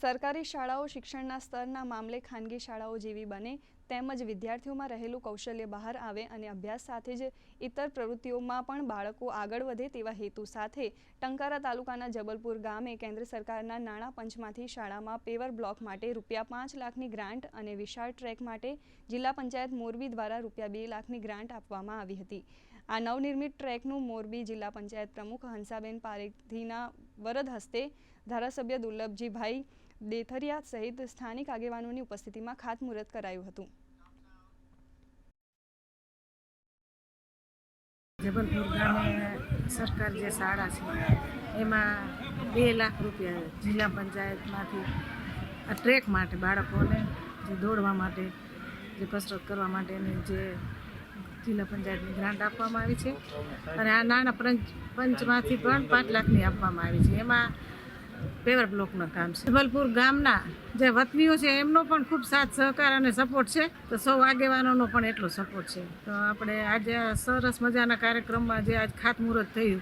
સરકારી શાળાઓ શિક્ષણના સ્તરના મામલે ખાનગી શાળાઓ જેવી બને, તેમજ વિદ્યાર્થીઓમાં રહેલું કૌશલ્ય બહાર આવે અને અભ્યાસ સાથે જ ઇતર પ્રવૃત્તિઓમાં પણ બાળકો આગળ વધે તેવા હેતુ સાથે ટંકારા તાલુકાના જબલપુર ગામે કેન્દ્ર સરકારના નાણાં પંચમાંથી શાળામાં પેવર બ્લોક માટે રૂપિયા પાંચ લાખની ગ્રાન્ટ અને વિશાળ ટ્રેક માટે જિલ્લા પંચાયત મોરબી દ્વારા રૂપિયા બે લાખની ગ્રાન્ટ આપવામાં આવી હતી. આ નવનિર્મિત ટ્રેકનું મોરબી જિલ્લા પંચાયત પ્રમુખ હંસાબેન પારેખીના વરદ હસ્તે ધારાસભ્ય દુર્લભજીભાઈ દેથરિયા સહિત સ્થાનિક આગેવાનોની ઉપસ્થિતિમાં ખાતમુહૂર્ત કરાયું હતું. જબલપુર ગામે સરકાર જે શાળા છે, એમાં બે લાખ રૂપિયા જિલ્લા પંચાયતમાંથી આ ટ્રેક માટે બાળકોને જે દોડવા માટે, જે કસરત કરવા માટેની જે જિલ્લા પંચાયતની ગ્રાન્ટ આપવામાં આવી છે. અને આ નાણાં પંચ પંચમાંથી પણ પાંચ લાખની આપવામાં આવી છે. એમાં પેવર બ્લોકનું કામ છે. જબલપુર ગામના જે વતનીઓ છે, એમનો પણ ખૂબ સાથ, સહકાર અને સપોર્ટ છે. તો સૌ આગેવાનોનો પણ એટલો સપોર્ટ છે. તો આપણે આજે સરસ મજાના કાર્યક્રમમાં જે આજ ખાતમુહૂર્ત થયું.